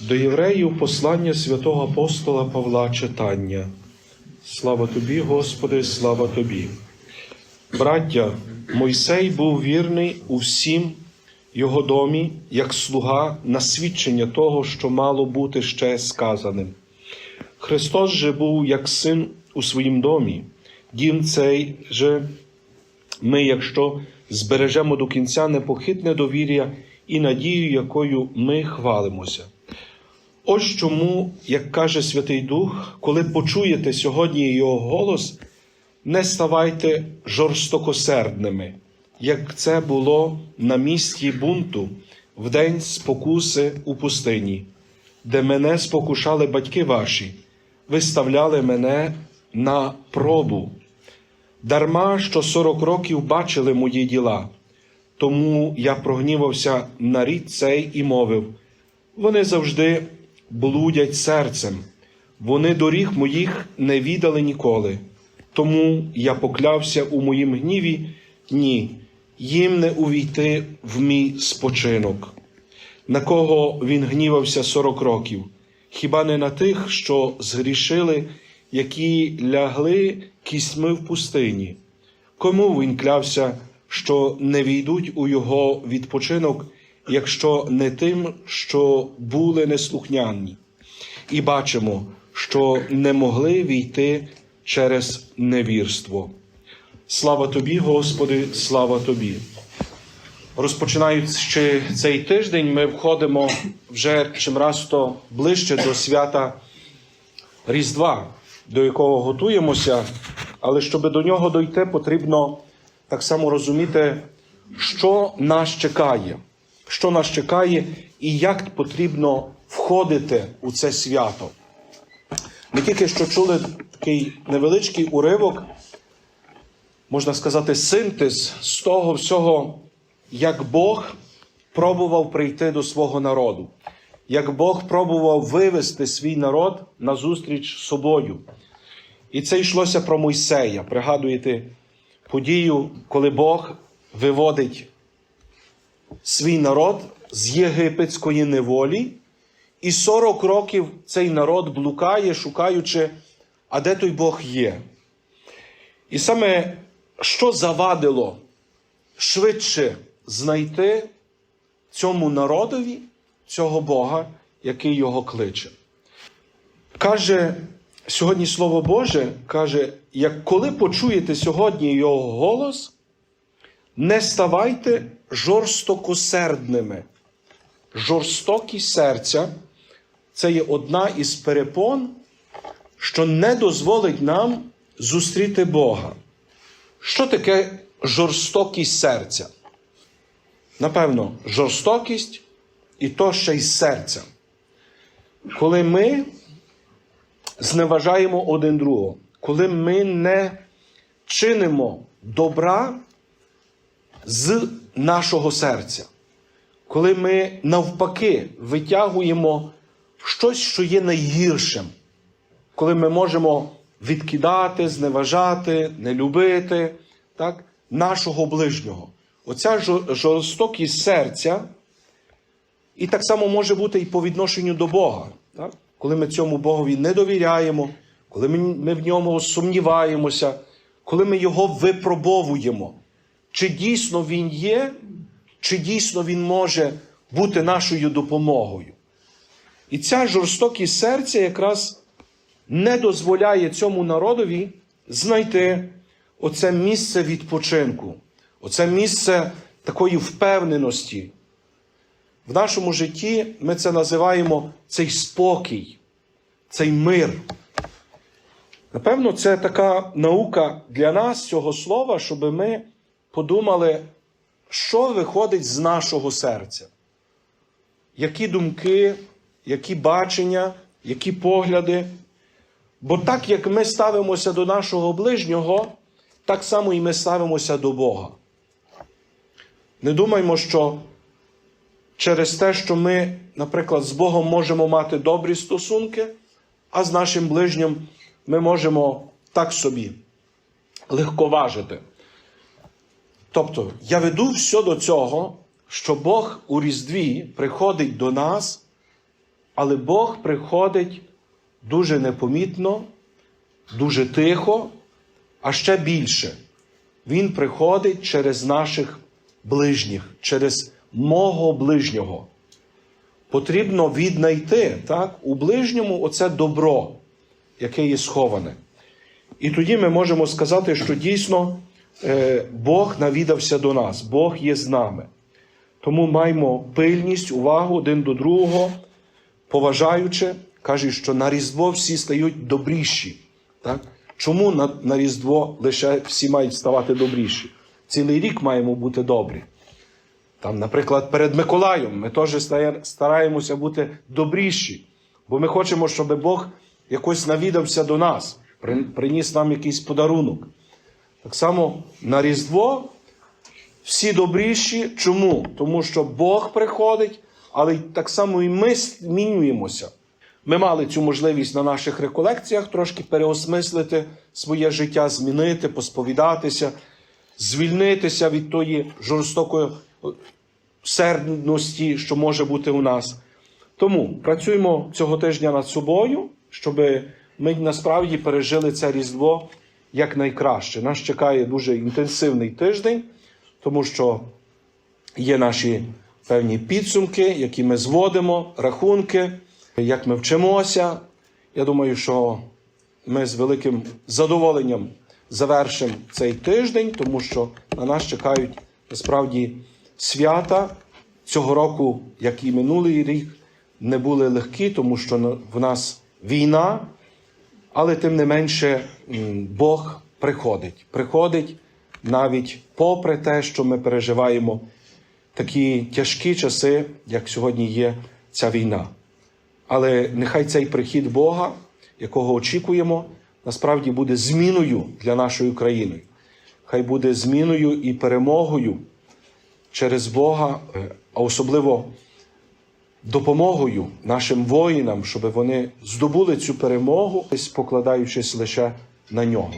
До євреїв послання святого апостола Павла читання. Слава тобі, Господи, слава тобі. Браття, Мойсей був вірний у всім його домі, як слуга на свідчення того, що мало бути ще сказаним. Христос же був як син у своїм домі. Дім цей же ми, якщо збережемо до кінця непохитне довір'я і надію, якою ми хвалимося. Ось чому, як каже Святий Дух, коли почуєте сьогодні його голос, не ставайте жорстокосердними, як це було на місці бунту в день спокуси у пустині, де мене спокушали батьки ваші, виставляли мене на пробу. Дарма що сорок років бачили мої діла, тому я прогнівався на рід цей і мовив: вони завжди блудять серцем, вони доріг моїх не відали ніколи. Тому я поклявся у моїм гніві, ні, їм не увійти в мій спочинок. На кого він гнівався сорок років? Хіба не на тих, що згрішили, які лягли кістьми в пустині? Кому він клявся, що не війдуть у його відпочинок, якщо не тим, що були неслухняні? І бачимо, що не могли війти через невірство. Слава тобі, Господи, слава тобі. Розпочинаючи цей тиждень, ми входимо вже чимраз то ближче до свята Різдва, до якого готуємося, але щоб до нього дойти, потрібно так само розуміти, що нас чекає, що нас чекає і як потрібно входити у це свято. Ми тільки що чули такий невеличкий уривок, можна сказати, синтез з того всього, як Бог пробував прийти до свого народу, як Бог пробував вивести свій народ на зустріч з собою. І це йшлося про Мойсея. Пригадуєте подію, коли Бог виводить свій народ з єгипетської неволі, і 40 років цей народ блукає, шукаючи, а де той Бог є. І саме що завадило швидше знайти цьому народові цього Бога, який його кличе. Каже сьогодні Слово Боже, каже, як коли почуєте сьогодні його голос, не ставайте жорстокосердними. Жорстокість серця це є одна із перепон, що не дозволить нам зустріти Бога. Що таке жорстокість серця? Напевно, жорстокість і то ще й серця. Коли ми зневажаємо один другого, коли ми не чинимо добра з нашого серця, коли ми навпаки витягуємо щось, що є найгіршим, коли ми можемо відкидати, зневажати, не любити так, нашого ближнього. Оця жорстокість серця, і так само може бути і по відношенню до Бога. Так? Коли ми цьому Богові не довіряємо, коли ми, в ньому сумніваємося, коли ми його випробовуємо, чи дійсно він є, чи дійсно він може бути нашою допомогою. І ця жорстокість серця якраз не дозволяє цьому народові знайти оце місце відпочинку, оце місце такої впевненості. В нашому житті ми це називаємо цей спокій, цей мир. Напевно, це така наука для нас цього слова, щоб ми подумали, що виходить з нашого серця. Які думки, які бачення, які погляди. Бо так як ми ставимося до нашого ближнього, так само і ми ставимося до Бога. Не думаймо, що через те, що ми, наприклад, з Богом можемо мати добрі стосунки, а з нашим ближнім ми можемо так собі легковажити. Тобто, я веду все до цього, що Бог у Різдві приходить до нас Але Бог приходить дуже непомітно, дуже тихо, а ще більше. Він приходить через наших ближніх, через мого ближнього. Потрібно віднайти так, у ближньому оце добро, яке є сховане. І тоді ми можемо сказати, що дійсно Бог навідався до нас, Бог є з нами. Тому маємо пильність, увагу один до другого, поважаючи, каже, що на Різдво всі стають добріші. Так? Чому на, на Різдво лише всі мають ставати добріші? Цілий рік маємо бути добрі. Там, наприклад, перед Миколаєм ми теж стараємося бути добріші, бо ми хочемо, щоб Бог якось навідався до нас, приніс нам якийсь подарунок. Так само на Різдво всі добріші. Чому? Тому що Бог приходить, але так само і ми змінюємося. Ми мали цю можливість на наших реколекціях трошки переосмислити своє життя, змінити, посповідатися, звільнитися від тої жорстокої сердності, що може бути у нас. Тому працюємо цього тижня над собою, щоб ми насправді пережили це Різдво як найкраще. Нас чекає дуже інтенсивний тиждень, тому що є наші певні підсумки, які ми зводимо, рахунки, як ми вчимося. Я думаю, що ми з великим задоволенням завершимо цей тиждень, тому що на нас чекають насправді свята цього року, як і минулий рік, не були легкі, тому що в нас війна, але тим не менше Бог приходить. Приходить навіть попри те, що ми переживаємо такі тяжкі часи, як сьогодні є ця війна. Але нехай цей прихід Бога, якого очікуємо, насправді буде зміною для нашої країни. Хай буде зміною і перемогою через Бога, е, а особливо допомогою нашим воїнам, щоб вони здобули цю перемогу, покладаючись лише на нього.